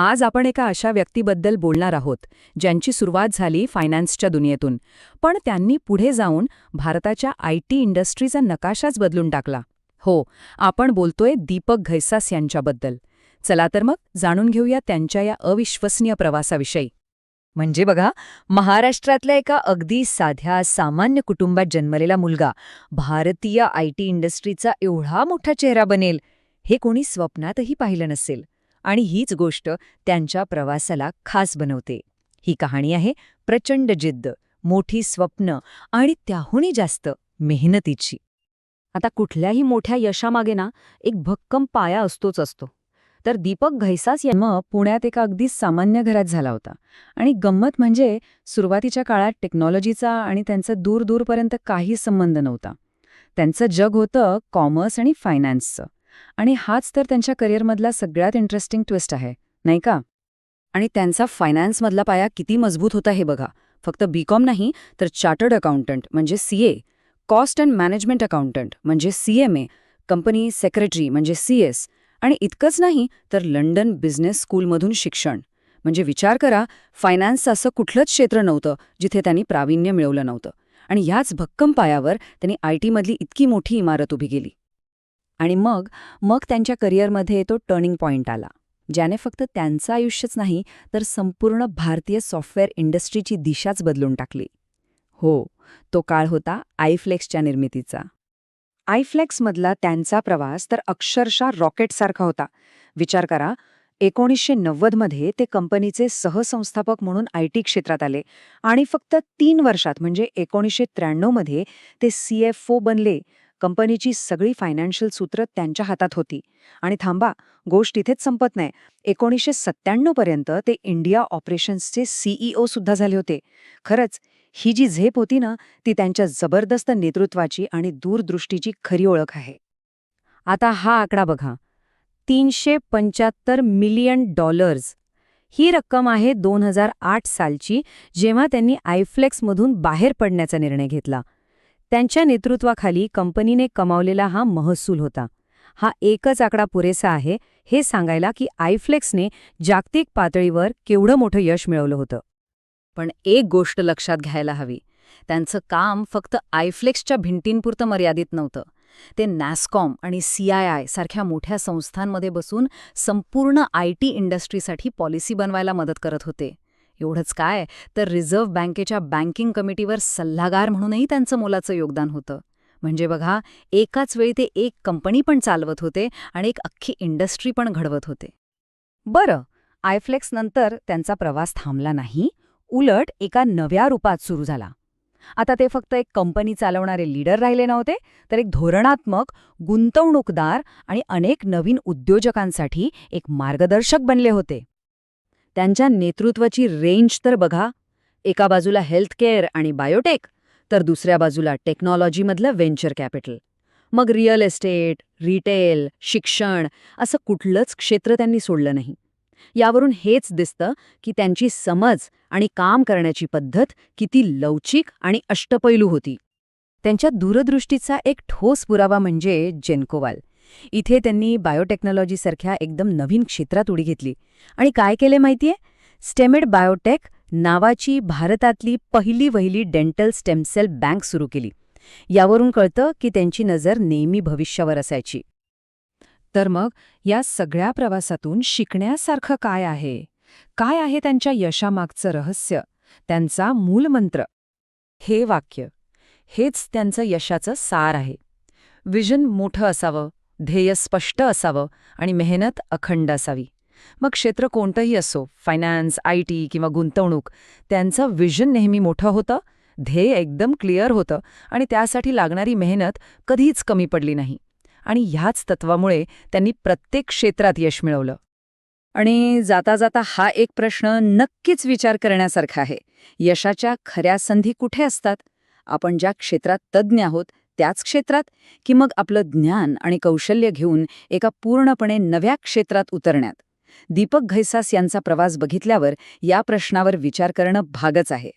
आज आपण एका अशा व्यक्तीबद्दल बोलणार आहोत ज्यांची सुरुवात झाली फायनान्सच्या दुनियेतून. पण त्यांनी पुढे जाऊन भारताच्या आय टी इंडस्ट्रीचा नकाशाच बदलून टाकला. हो आपण बोलतोय दीपक घैसास यांच्याबद्दल. चला तर मग जाणून घेऊया त्यांच्या या अविश्वसनीय प्रवासाविषयी. म्हणजे बघा महाराष्ट्रातल्या एका अगदी साध्या सामान्य कुटुंबात जन्मलेला मुलगा भारतीय आय टी इंडस्ट्रीचा एवढा मोठा चेहरा बनेल हे कोणी स्वप्नातही पाहिलं नसेल. आणि हीच गोष्ट त्यांच्या प्रवासाला खास बनवते. ही कहाणी आहे प्रचंड जिद्द मोठी स्वप्न आणि त्याहूनही जास्त मेहनतीची. आता कुठल्याही मोठ्या यशामागे ना एक भक्कम पाया असतोच असतो. तर दीपक घैसास या जन्म पुण्यात एका अगदी सामान्य घरात झाला होता. आणि गंमत म्हणजे सुरुवातीच्या काळात टेक्नॉलॉजीचा आणि त्यांचा दूरदूरपर्यंत काही संबंध नव्हता. त्यांचं जग होतं कॉमर्स आणि फायनान्सचं. आणि हाच तर त्यांच्या करिअरमधला सगळ्यात इंटरेस्टिंग ट्विस्ट आहे नाही का? आणि त्यांचा फायनान्समधला पाया किती मजबूत होता हे बघा. फक्त बीकॉम नाही तर चार्टर्ड अकाउंटंट म्हणजे CA cost and management accountant म्हणजे सीएमए कंपनी सेक्रेटरी म्हणजे सीएस आणि इतकंच नाही तर लंडन बिझनेस स्कूलमधून शिक्षण. म्हणजे विचार करा फायनान्सचं असं कुठलंच क्षेत्र नव्हतं जिथे त्यांनी प्रावीण्य मिळवलं नव्हतं. आणि ह्याच भक्कम पायावर त्यांनी आय टीमधली इतकी मोठी इमारत उभी केली. आणि मग मग त्यांच्या करिअरमध्ये तो टर्निंग पॉइंट आला ज्याने फक्त त्यांचं आयुष्यच नाही तर संपूर्ण भारतीय सॉफ्टवेअर इंडस्ट्रीची दिशाच बदलून टाकली. हो तो काळ होता आयफ्लेक्सच्या निर्मितीचा. आयफ्लेक्समधला त्यांचा प्रवास तर अक्षरशः रॉकेटसारखा होता. विचार करा एकोणीसशे नव्वदमध्ये ते कंपनीचे सहसंस्थापक म्हणून आय टी क्षेत्रात आले आणि फक्त तीन वर्षात म्हणजे एकोणीसशे त्र्याण्णवमध्ये ते सी एफ ओ बनले कंपनीची सगळी फायनान्शियल सूत्र त्यांच्या हातात होती. आणि थांबा गोष्ट इथेच संपत नाही. एकोणीसशे सत्त्याण्णवपर्यंत ते इंडिया ऑपरेशन्सचे सीईओ सुद्धा झाले होते. खरंच ही जी झेप होती ना ती त्यांच्या जबरदस्त नेतृत्वाची आणि दूरदृष्टीची खरी ओळख आहे. आता हा आकडा बघा. तीनशे पंच्याहत्तर मिलियन डॉलर्स. ही रक्कम आहे दोन हजार आठ सालची जेव्हा त्यांनी आयफ्लेक्समधून बाहेर पडण्याचा निर्णय घेतला. त्यांच्या नेतृत्वाखाली कंपनीने कमावलेला हा महसूल होता. हा एकच आकडा पुरेसा आहे हे सांगायला की आयफ्लेक्सने जागतिक पातळीवर केवढं मोठं यश मिळवलं होतं. पण एक गोष्ट लक्षात घ्यायला हवी त्यांचं काम फक्त आयफ्लेक्सच्या भिंतींपुरतं मर्यादित नव्हतं. ते नॅस्कॉम आणि सीआयआय सारख्या मोठ्या संस्थांमध्ये बसून संपूर्ण आय टी इंडस्ट्रीसाठी पॉलिसी बनवायला मदत करत होते. एवढंच काय? तर रिझर्व्ह बँकेच्या बँकिंग कमिटीवर सल्लागार म्हणूनही त्यांचं मोलाचं योगदान होतं. म्हणजे बघा एकाच वेळी ते एक कंपनी पण चालवत होते आणि एक अख्खी इंडस्ट्री पण घडवत होते. बरं आयफ्लेक्स नंतर त्यांचा प्रवास थांबला नाही. उलट एका नव्या रूपात सुरू झाला. आता ते फक्त एक कंपनी चालवणारे लीडर राहिले नव्हते तर एक धोरणात्मक गुंतवणूकदार आणि अनेक नवीन उद्योजकांसाठी एक मार्गदर्शक बनले होते. त्यांच्या नेतृत्वाची रेंज तर बघा. एका बाजूला हेल्थकेअर आणि बायोटेक तर दुसऱ्या बाजूला टेक्नॉलॉजीमधलं व्हेंचर कॅपिटल. मग रिअल एस्टेट रिटेल शिक्षण असं कुठलंच क्षेत्र त्यांनी सोडलं नाही. यावरून हेच दिसतं की त्यांची समज आणि काम करण्याची पद्धत किती लवचिक आणि अष्टपैलू होती. त्यांच्या दूरदृष्टीचा एक ठोस पुरावा म्हणजे जेन्कोवाल. इथे त्यांनी बायोटेक्नॉलॉजीसारख्या एकदम नवीन क्षेत्रात उडी घेतली. आणि काय केले माहितीये? स्टेमेड बायोटेक नावाची भारतातली पहिली वहिली डेंटल स्टेमसेल बँक सुरू केली. यावरून कळतं की त्यांची नजर नेहमी भविष्यावर असायची. तर मग या सगळ्या प्रवासातून शिकण्यासारखं काय आहे? काय आहे त्यांच्या यशामागचं रहस्य? त्यांचा मूलमंत्र? हे वाक्य हेच त्यांचं यशाचं सार आहे. विजन मोठं असावं ध्येय स्पष्ट असावं आणि मेहनत अखंड असावी. मग क्षेत्र कोणतंही असो फायनान्स आय टी किंवा गुंतवणूक त्यांचं विजन नेहमी मोठं होतं ध्येय एकदम क्लिअर होतं आणि त्यासाठी लागणारी मेहनत कधीच कमी पडली नाही. आणि ह्याच तत्वामुळे त्यांनी प्रत्येक क्षेत्रात यश मिळवलं. आणि जाता जाता हा एक प्रश्न नक्कीच विचार करण्यासारखा आहे. यशाच्या खऱ्या संधी कुठे असतात? आपण ज्या क्षेत्रात तज्ज्ञ आहोत त्याच क्षेत्रात की मग आपलं ज्ञान आणि कौशल्य घेऊन एका पूर्णपणे नव्या क्षेत्रात उतरण्यात? दीपक घैसास यांचा प्रवास बघितल्यावर या प्रश्नावर विचार करणं भागच आहे.